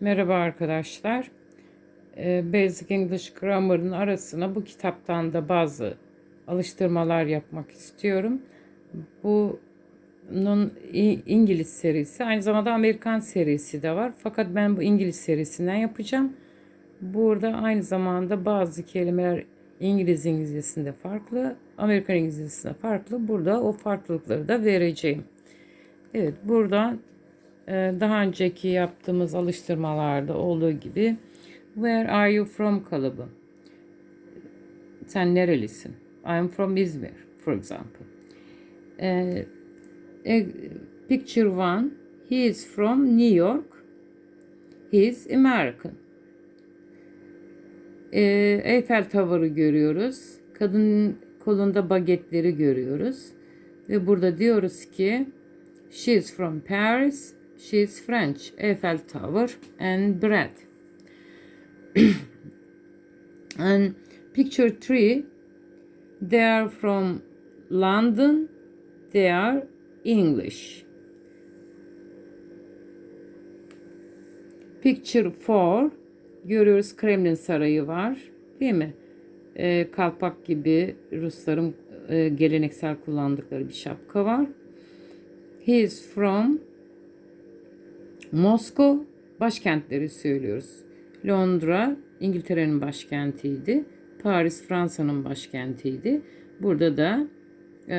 Merhaba arkadaşlar. Ee, Basic English Grammar'ın arasına bu kitaptan da bazı alıştırmalar yapmak istiyorum. Bunun İngiliz serisi, aynı zamanda Amerikan serisi de var. Fakat ben bu İngiliz serisinden yapacağım. Burada aynı zamanda bazı kelimeler İngiliz İngilizcesinde farklı, Amerikan İngilizcesinde farklı. Burada o farklılıkları da vereceğim. Evet, burada e, daha önceki yaptığımız alıştırmalarda olduğu gibi Where are you from kalıbı. Sen nerelisin? I'm from İzmir, for example. E, e, picture one. He is from New York. He is American. E, Eiffel Tower'ı görüyoruz. Kadının kolunda bagetleri görüyoruz. Ve burada diyoruz ki She is from Paris. She is French. Eiffel Tower and bread. and picture three. They are from London. They are English. Picture four. Görüyoruz Kremlin Sarayı var. Değil mi? Ee, kalpak gibi Rusların e, geleneksel kullandıkları bir şapka var. He is from Moscow. Başkentleri söylüyoruz. Londra İngiltere'nin başkentiydi. Paris Fransa'nın başkentiydi. Burada da e,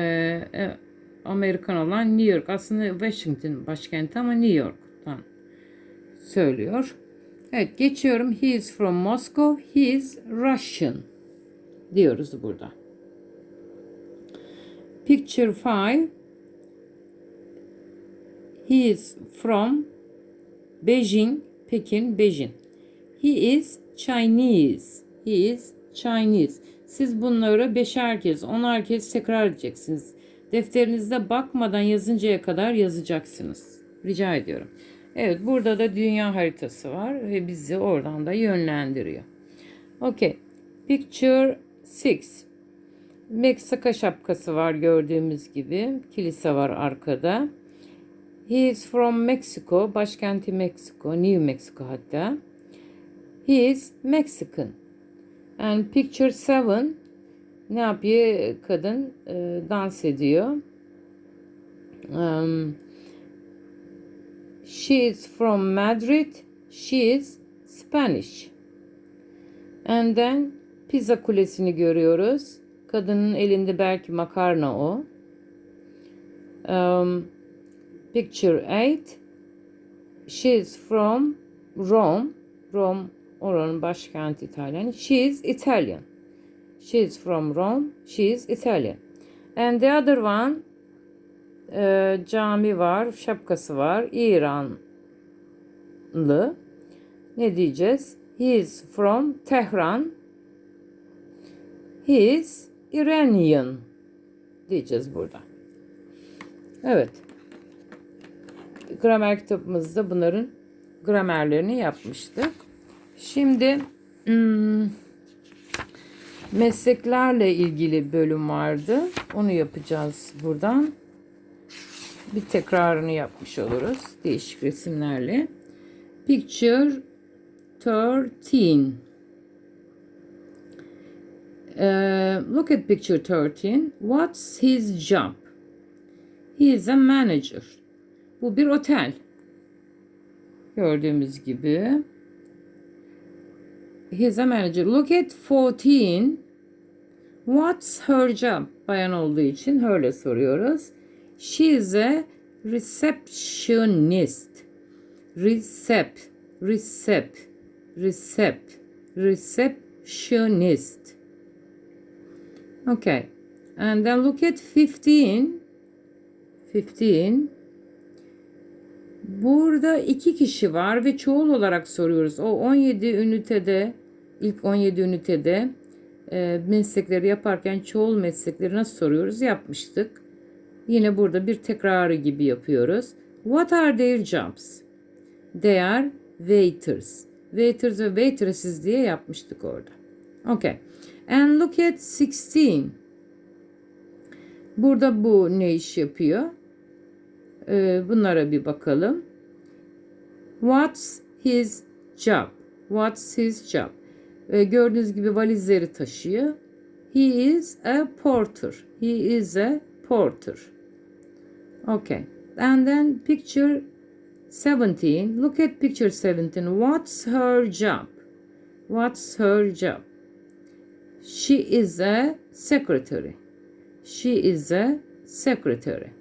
e, Amerikan olan New York. Aslında Washington başkenti ama New York'tan söylüyor. Evet geçiyorum. He is from Moscow. He is Russian diyoruz burada. Picture 5 He is from Beijing, Pekin, Beijing. He is Chinese. He is Chinese. Siz bunları beşer kez, onar kez tekrar edeceksiniz. Defterinizde bakmadan yazıncaya kadar yazacaksınız. Rica ediyorum. Evet, burada da dünya haritası var ve bizi oradan da yönlendiriyor. Okay. Picture 6. Meksika şapkası var gördüğümüz gibi. Kilise var arkada. He is from Mexico. Başkenti Mexico. New Mexico hatta. He is Mexican. And picture seven. Ne yapıyor kadın? Ee, dans ediyor. Um, she is from Madrid. She is Spanish. And then pizza kulesini görüyoruz. Kadının elinde belki makarna o. Um, Picture 8. She is from Rome. Rome oranın başkenti İtalyan. She is Italian. She is from Rome. She is Italian. And the other one e, cami var, şapkası var. İranlı. Ne diyeceğiz? He is from Tehran. He is Iranian diyeceğiz burada. Evet gramer kitabımızda bunların gramerlerini yapmıştık. Şimdi hmm, mesleklerle ilgili bölüm vardı. Onu yapacağız buradan. Bir tekrarını yapmış oluruz değişik resimlerle. Picture 13. Uh, look at picture 13. What's his job? He is a manager. Bu bir otel. Gördüğümüz gibi. He's a manager. Look at 14. What's her job? Bayan olduğu için her'le soruyoruz. She is a receptionist. Recep, recep, recep, receptionist. Okay. And then look at 15. 15. Burada iki kişi var ve çoğul olarak soruyoruz. O 17 ünitede, ilk 17 ünitede e, meslekleri yaparken çoğul meslekleri nasıl soruyoruz? Yapmıştık. Yine burada bir tekrarı gibi yapıyoruz. What are their jobs? They are waiters. Waiters ve waitresses diye yapmıştık orada. Okay. And look at 16. Burada bu ne iş yapıyor? Ee, bunlara bir bakalım. What's his job? What's his job? Ee, gördüğünüz gibi valizleri taşıyor. He is a porter. He is a porter. Okay. And then picture 17. Look at picture 17. What's her job? What's her job? She is a secretary. She is a secretary.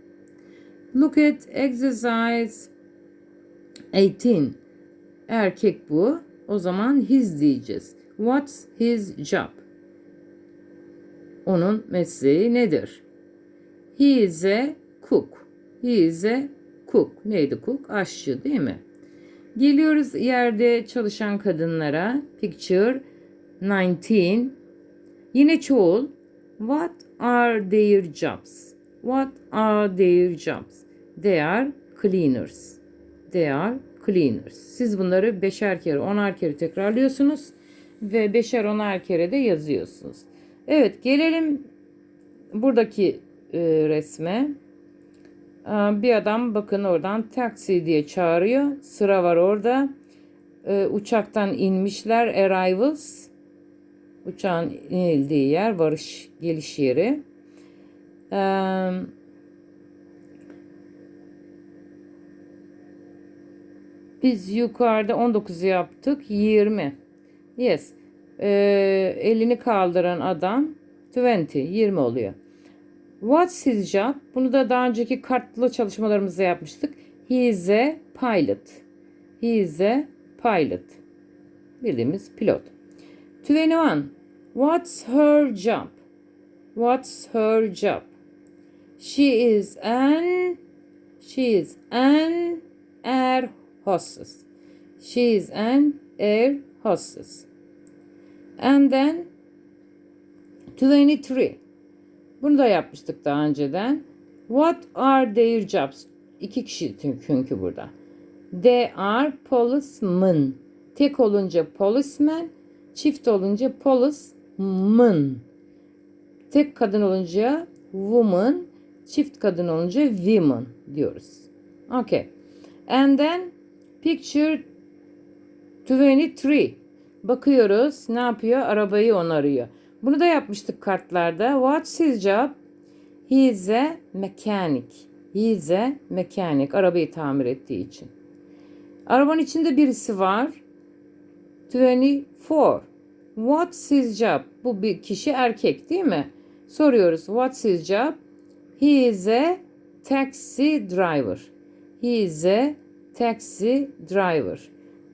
Look at exercise 18. Erkek bu. O zaman his diyeceğiz. What's his job? Onun mesleği nedir? He is a cook. He is a cook. Neydi cook? Aşçı değil mi? Geliyoruz yerde çalışan kadınlara. Picture 19. Yine çoğul. What are their jobs? What are their jobs? They are cleaners. They are cleaners. Siz bunları beşer kere, onar kere tekrarlıyorsunuz ve beşer onar kere de yazıyorsunuz. Evet, gelelim buradaki e, resme. Aa, Bir adam bakın oradan taksi diye çağırıyor. Sıra var orada. Ee, uçaktan inmişler. Arrivals. Uçağın inildiği yer. Varış geliş yeri. Ee, biz yukarıda 19 yaptık. 20. Yes. Ee, elini kaldıran adam 20. 20 oluyor. What's his job? Bunu da daha önceki kartlı çalışmalarımızda yapmıştık. He is a pilot. He is a pilot. Bildiğimiz pilot. 21. What's her job? What's her job? She is an she is an air hostess. She is an air hostess. And then 23. Bunu da yapmıştık daha önceden. What are their jobs? İki kişi çünkü burada. They are policemen. Tek olunca policeman, çift olunca policeman. Tek kadın olunca woman, çift kadın olunca women diyoruz. Okay. And then picture 23. Bakıyoruz ne yapıyor? Arabayı onarıyor. Bunu da yapmıştık kartlarda. What's his job? He is a mechanic. He is a mechanic. Arabayı tamir ettiği için. Arabanın içinde birisi var. 24. What's his job? Bu bir kişi erkek değil mi? Soruyoruz. What's his job? He is a taxi driver. He is a taxi driver.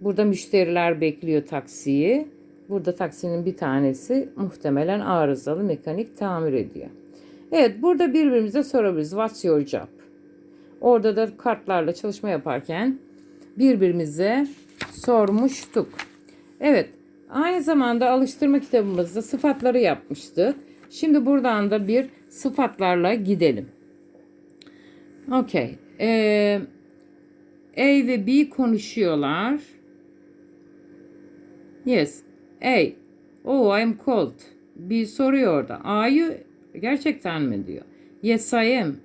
Burada müşteriler bekliyor taksiyi. Burada taksinin bir tanesi muhtemelen arızalı mekanik tamir ediyor. Evet burada birbirimize sorabiliriz. What's your job? Orada da kartlarla çalışma yaparken birbirimize sormuştuk. Evet aynı zamanda alıştırma kitabımızda sıfatları yapmıştık. Şimdi buradan da bir sıfatlarla gidelim. Okey. Ee, A ve B konuşuyorlar. Yes. A. Oh I'm cold. B soruyor orada. You gerçekten mi diyor. Yes I am.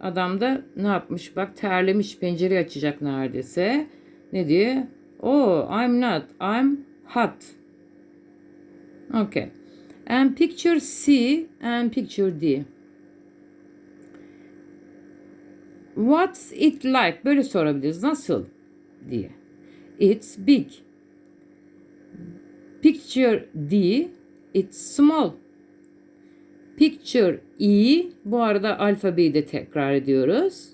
Adam da ne yapmış? Bak terlemiş pencereyi açacak neredeyse. Ne diyor? Oh I'm not. I'm hot. Okay. And picture C and picture D. What's it like? Böyle sorabiliriz. Nasıl? diye. It's big. Picture D, it's small. Picture E, bu arada alfabeyi de tekrar ediyoruz.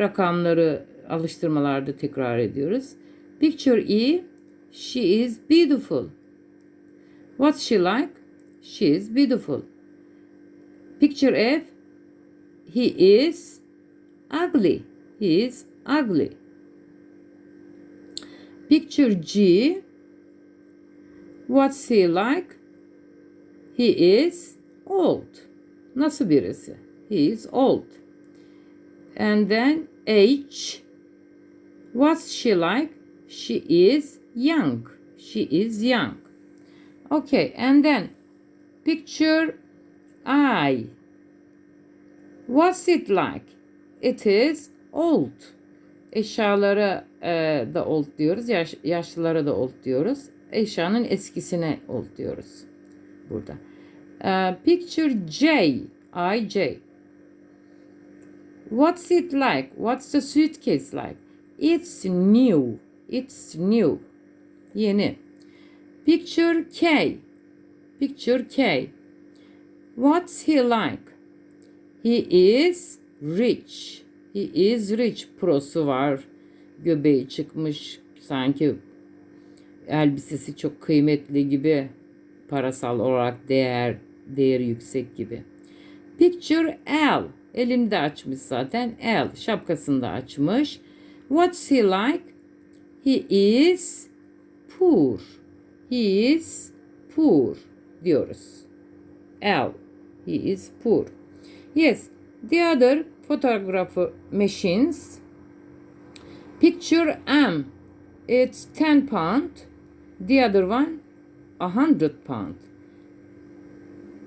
Rakamları alıştırmalarda tekrar ediyoruz. Picture E, she is beautiful. What's she like? She is beautiful. Picture F, he is ugly. He is ugly. Picture G, What's he like? He is old. Nasıl birisi? He is old. And then H. What's she like? She is young. She is young. Okay, and then picture I. What's it like? It is old. Eşyalara e, da old diyoruz. Yaş, yaşlılara da old diyoruz. Eşyanın eskisine old diyoruz. Burada. E, picture J. I J. What's it like? What's the suitcase like? It's new. It's new. Yeni. Picture K. Picture K. What's he like? He is rich. He is rich. Prosu var. Göbeği çıkmış. Sanki elbisesi çok kıymetli gibi. Parasal olarak değer değeri yüksek gibi. Picture L. Elimde açmış zaten. L. Şapkasını da açmış. What's he like? He is poor. He is poor diyoruz. L. He is poor. Yes. The other photograph machines. Picture M. It's 10 pound. The other one, a 100 pound.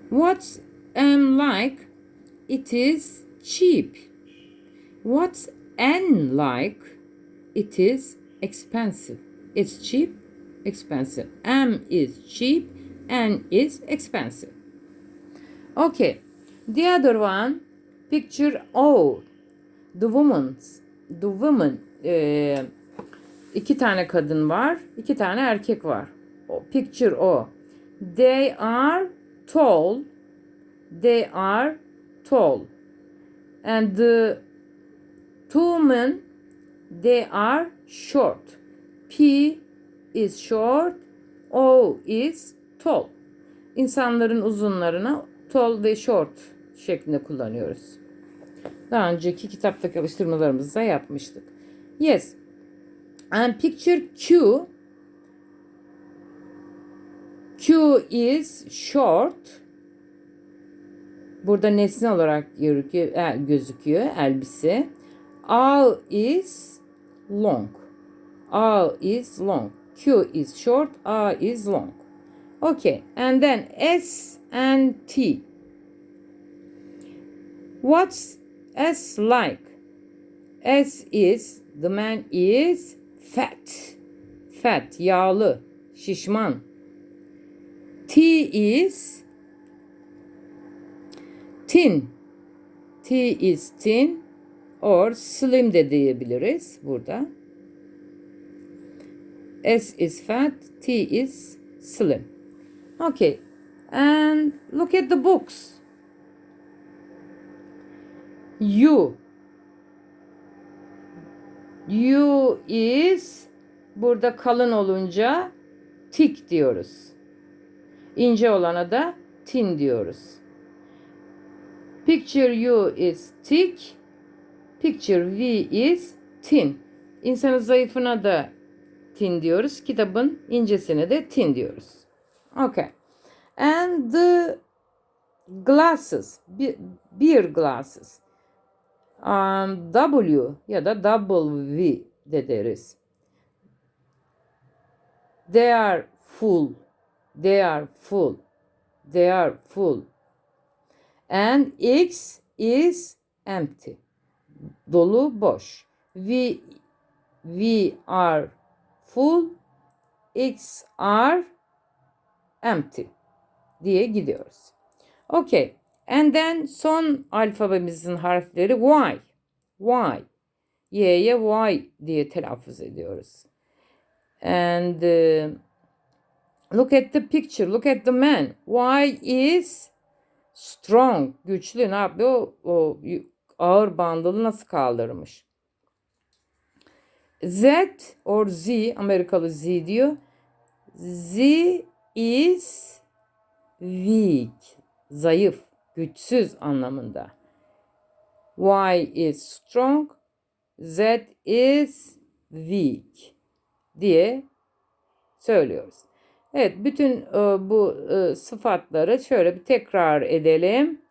What's M like? It is cheap. What's N like? It is expensive. It's cheap, expensive. M is cheap, N is expensive. Okay. The other one, picture O. The woman's, the woman. eee, iki tane kadın var, iki tane erkek var. O, picture O. They are tall. They are tall. And the two men, they are short. P is short, O is tall. İnsanların uzunlarına tall ve short şeklinde kullanıyoruz. Daha önceki kitaptaki alıştırmalarımızda yapmıştık. Yes. And picture Q. Q is short. Burada nesne olarak e, gözüküyor elbise. A is long. A is long. Q is short. A is long. Okay. And then S and T. What's S like? S is the man is fat. Fat, yağlı, şişman. T is thin. T is thin or slim de diyebiliriz burada. S is fat, T is slim. Okay. And look at the books. U. U is burada kalın olunca thick diyoruz. İnce olana da thin diyoruz. Picture U is thick. Picture V is thin. İnsanın zayıfına da thin diyoruz. Kitabın incesine de thin diyoruz. Okay. And the glasses, be- beer glasses. Um, W ya da V de deriz. They are full. They are full. They are full. And X is empty. Dolu boş. We we are full. X are empty diye gidiyoruz. Okay. And then son alfabemizin harfleri Y. Y. Y'ye Y diye telaffuz ediyoruz. And uh, look at the picture. Look at the man. Y is strong. Güçlü. Ne yapıyor? O y- ağır bandılı nasıl kaldırmış? Z or Z, Amerikalı Z diyor. Z is weak. Zayıf, güçsüz anlamında. Y is strong. Z is weak diye söylüyoruz. Evet, bütün e, bu e, sıfatları şöyle bir tekrar edelim.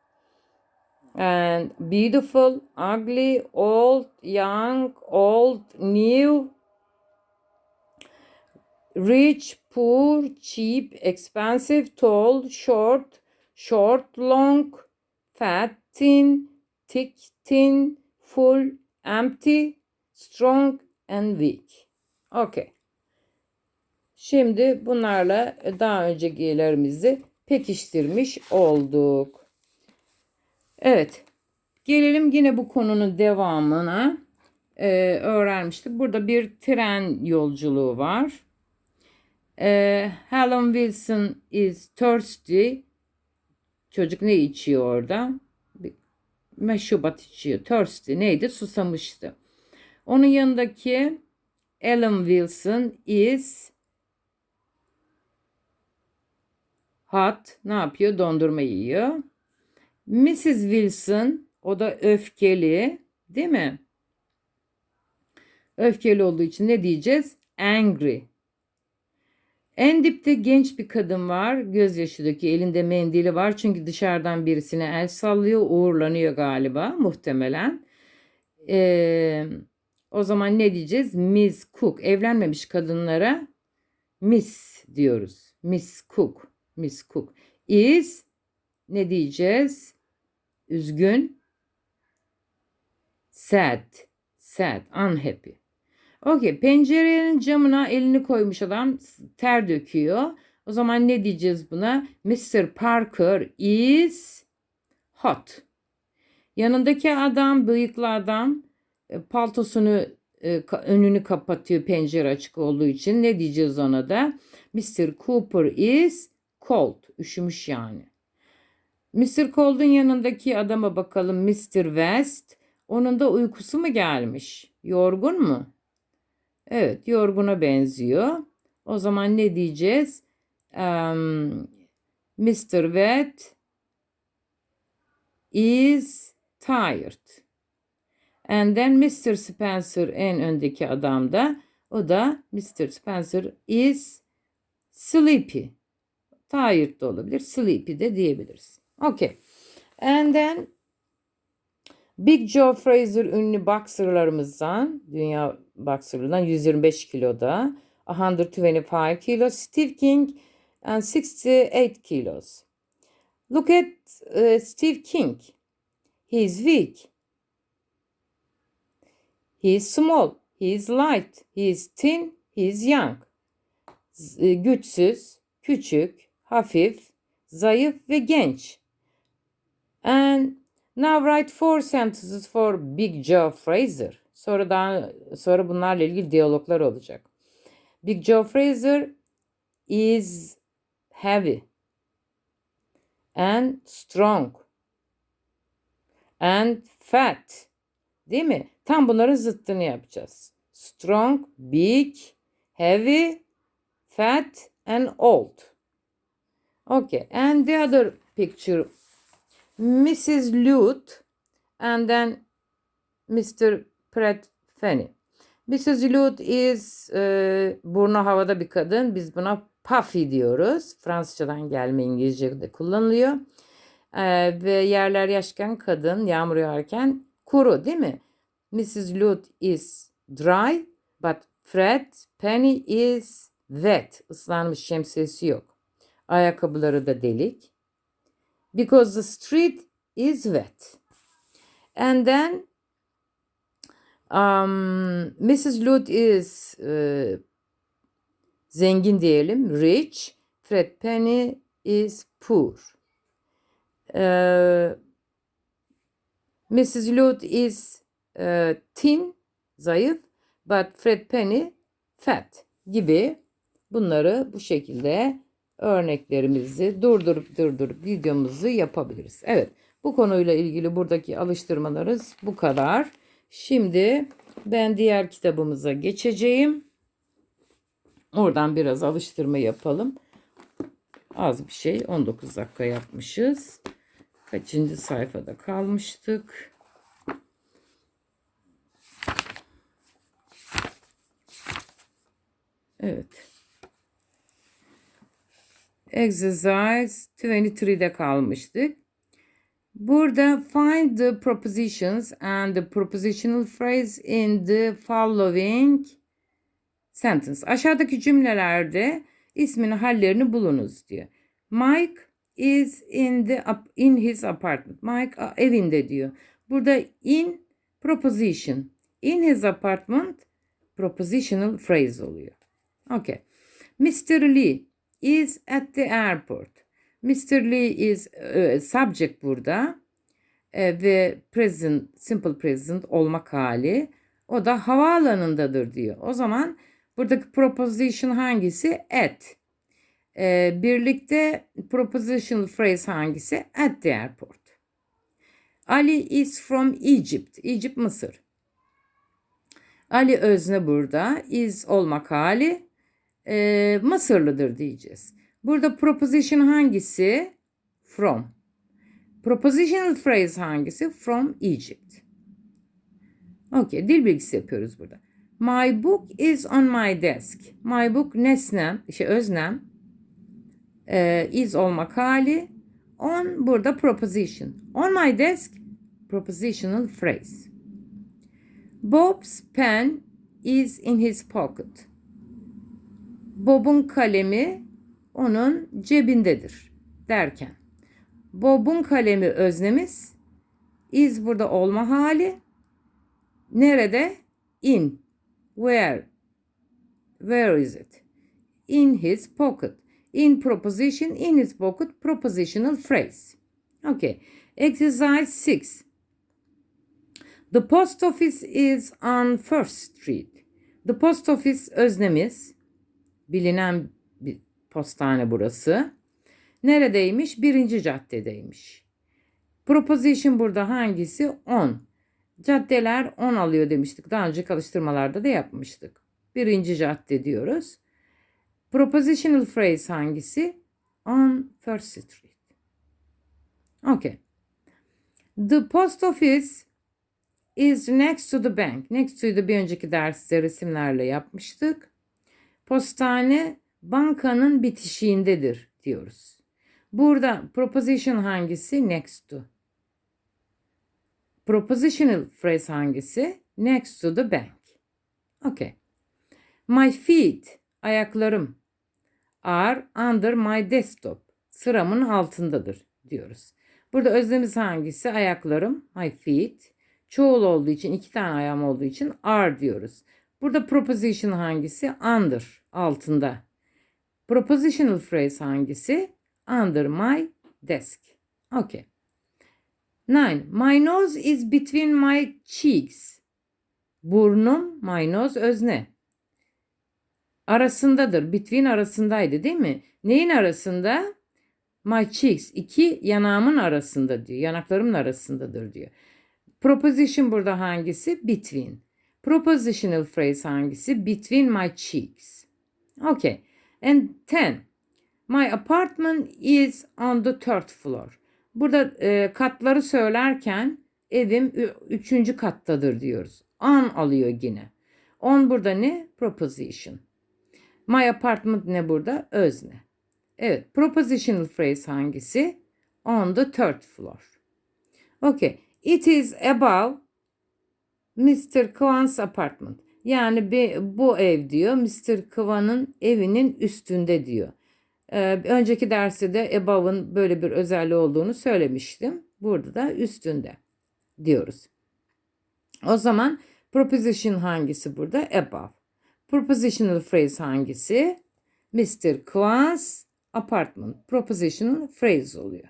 And beautiful, ugly, old, young, old, new, rich, poor, cheap, expensive, tall, short, short, long, fat, thin, thick, thin, full, empty, strong and weak. Okay. Şimdi bunlarla daha öncekilerimizi pekiştirmiş olduk. Evet. Gelelim yine bu konunun devamına. Ee, öğrenmiştik. Burada bir tren yolculuğu var. Ee, Helen Wilson is thirsty. Çocuk ne içiyor orada? Bir meşrubat içiyor. Thirsty neydi? Susamıştı. Onun yanındaki Ellen Wilson is hot. Ne yapıyor? Dondurma yiyor. Mrs. Wilson o da öfkeli. Değil mi? Öfkeli olduğu için ne diyeceğiz? Angry. En dipte genç bir kadın var. Gözyaşı döküyor. Elinde mendili var. Çünkü dışarıdan birisine el sallıyor. Uğurlanıyor galiba muhtemelen. Ee, o zaman ne diyeceğiz? Miss Cook. Evlenmemiş kadınlara Miss diyoruz. Miss Cook. Miss Cook. Is ne diyeceğiz? Üzgün. Sad. Sad. Unhappy. Okey. Pencerenin camına elini koymuş adam ter döküyor. O zaman ne diyeceğiz buna? Mr. Parker is hot. Yanındaki adam, bıyıklı adam e, paltosunu e, önünü kapatıyor pencere açık olduğu için. Ne diyeceğiz ona da? Mr. Cooper is cold. Üşümüş yani. Mr. Cold'un yanındaki adama bakalım. Mr. West. Onun da uykusu mu gelmiş? Yorgun mu? Evet, yorguna benziyor. O zaman ne diyeceğiz? Um, Mr. Wet is tired. And then Mr. Spencer en öndeki adam da o da Mr. Spencer is sleepy. Tired da olabilir. Sleepy de diyebiliriz. Okay. And then Big Joe Fraser ünlü boxerlarımızdan, dünya boxerlarından 125 kiloda, 125 kilos, Steve King and 68 kilos. Look at uh, Steve King. He is weak. He is small. He is light. He is thin. He is young. E, güçsüz, küçük, hafif, zayıf ve genç. And now write four sentences for Big Joe Fraser. Sonra daha sonra bunlarla ilgili diyaloglar olacak. Big Joe Fraser is heavy and strong and fat. Değil mi? Tam bunların zıttını yapacağız. Strong, big, heavy, fat and old. Okay. And the other picture Mrs. Lute and then Mr. Pratt Fanny. Mrs. Lute is e, burnu havada bir kadın. Biz buna puffy diyoruz. Fransızcadan gelme İngilizce'de kullanılıyor. E, ve yerler yaşken kadın yağmur yağarken kuru değil mi? Mrs. Lute is dry but Fred Penny is wet. Islanmış şemsiyesi yok. Ayakkabıları da delik. Because the street is wet. And then um, Mrs. Lute is e, zengin diyelim, rich. Fred Penny is poor. E, Mrs. Lute is e, thin, zayıf. But Fred Penny fat gibi bunları bu şekilde örneklerimizi durdurup durdurup videomuzu yapabiliriz. Evet bu konuyla ilgili buradaki alıştırmalarız bu kadar. Şimdi ben diğer kitabımıza geçeceğim. Oradan biraz alıştırma yapalım. Az bir şey 19 dakika yapmışız. Kaçıncı sayfada kalmıştık? Evet. Exercise 23'de kalmıştık. Burada find the propositions and the propositional phrase in the following sentence. Aşağıdaki cümlelerde ismin hallerini bulunuz diyor. Mike is in the in his apartment. Mike evinde diyor. Burada in proposition In his apartment propositional phrase oluyor. Okay. Mr. Lee is at the airport. Mr. Lee is e, subject burada e, ve present, simple present olmak hali. O da havaalanındadır diyor. O zaman buradaki proposition hangisi? At. E, birlikte propositional phrase hangisi? At the airport. Ali is from Egypt. Egypt Mısır. Ali özne burada. Is olmak hali. E, Mısırlıdır diyeceğiz. Burada proposition hangisi? From. Propositional phrase hangisi? From Egypt. Okay, dil bilgisi yapıyoruz burada. My book is on my desk. My book nesnem, şey öznem. Ee, is olmak hali. On burada proposition. On my desk propositional phrase. Bob's pen is in his pocket. Bob'un kalemi onun cebindedir derken. Bob'un kalemi öznemiz. Is burada olma hali. Nerede? In. Where? Where is it? In his pocket. In proposition, in his pocket, propositional phrase. Okay. Exercise 6. The post office is on First Street. The post office öznemiz. Bilinen bir postane burası. Neredeymiş? Birinci caddedeymiş. Proposition burada hangisi? On. Caddeler 10 alıyor demiştik. Daha önce alıştırmalarda da yapmıştık. Birinci cadde diyoruz. Propositional phrase hangisi? On First Street. Okay. The post office is next to the bank. Next to'yu bir önceki derste resimlerle yapmıştık. Postane bankanın bitişiğindedir diyoruz. Burada proposition hangisi? Next to. Propositional phrase hangisi? Next to the bank. Okay. My feet, ayaklarım are under my desktop. Sıramın altındadır diyoruz. Burada özlemiz hangisi? Ayaklarım, my feet. Çoğul olduğu için, iki tane ayağım olduğu için are diyoruz. Burada proposition hangisi? Under, altında. Propositional phrase hangisi? Under my desk. Okay. 9. My nose is between my cheeks. Burnum, my nose özne. Arasındadır. Between arasındaydı değil mi? Neyin arasında? My cheeks. iki yanağımın arasında diyor. Yanaklarımın arasındadır diyor. Proposition burada hangisi? Between. Propositional phrase hangisi? Between my cheeks. Okay. And 10. My apartment is on the third floor. Burada e, katları söylerken evim üçüncü kattadır diyoruz. On alıyor yine. On burada ne? Proposition. My apartment ne burada? Özne. Evet. Propositional phrase hangisi? On the third floor. Okay. It is above Mr. Kwan's apartment. Yani be- bu ev diyor Mr. Kwan'ın evinin üstünde diyor. Ee, önceki derste de above'ın böyle bir özelliği olduğunu söylemiştim. Burada da üstünde diyoruz. O zaman proposition hangisi burada? Above. Propositional phrase hangisi? Mr. Kwan's apartment. Propositional phrase oluyor.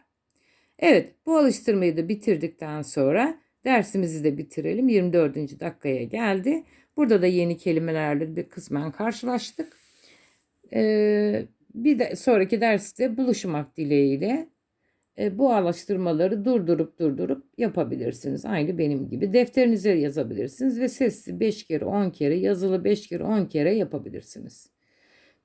Evet bu alıştırmayı da bitirdikten sonra dersimizi de bitirelim. 24. dakikaya geldi. Burada da yeni kelimelerle de kısmen karşılaştık. Ee, bir de sonraki derste buluşmak dileğiyle e, bu alıştırmaları durdurup durdurup yapabilirsiniz. Aynı benim gibi. Defterinize yazabilirsiniz ve sesli 5 kere 10 kere yazılı 5 kere 10 kere yapabilirsiniz.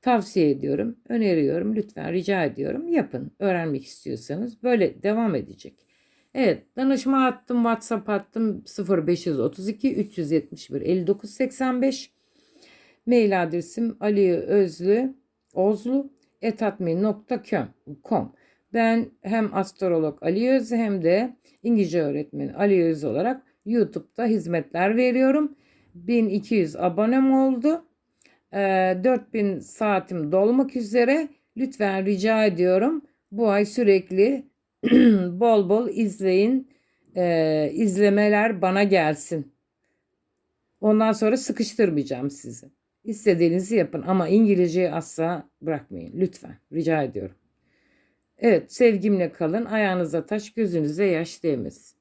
Tavsiye ediyorum, öneriyorum, lütfen rica ediyorum yapın. Öğrenmek istiyorsanız böyle devam edecek. Evet, danışma attım, WhatsApp attım 0532 371 59 85. Mail adresim Ali Özlü Ozlu etatmin.com Ben hem astrolog Ali Öz hem de İngilizce öğretmeni Ali Öz olarak YouTube'da hizmetler veriyorum. 1200 abonem oldu. Ee, 4000 saatim dolmak üzere. Lütfen rica ediyorum. Bu ay sürekli bol bol izleyin. Ee, izlemeler bana gelsin. Ondan sonra sıkıştırmayacağım sizi. İstediğinizi yapın ama İngilizceyi asla bırakmayın. Lütfen. Rica ediyorum. Evet sevgimle kalın. Ayağınıza taş gözünüze yaş değmesin.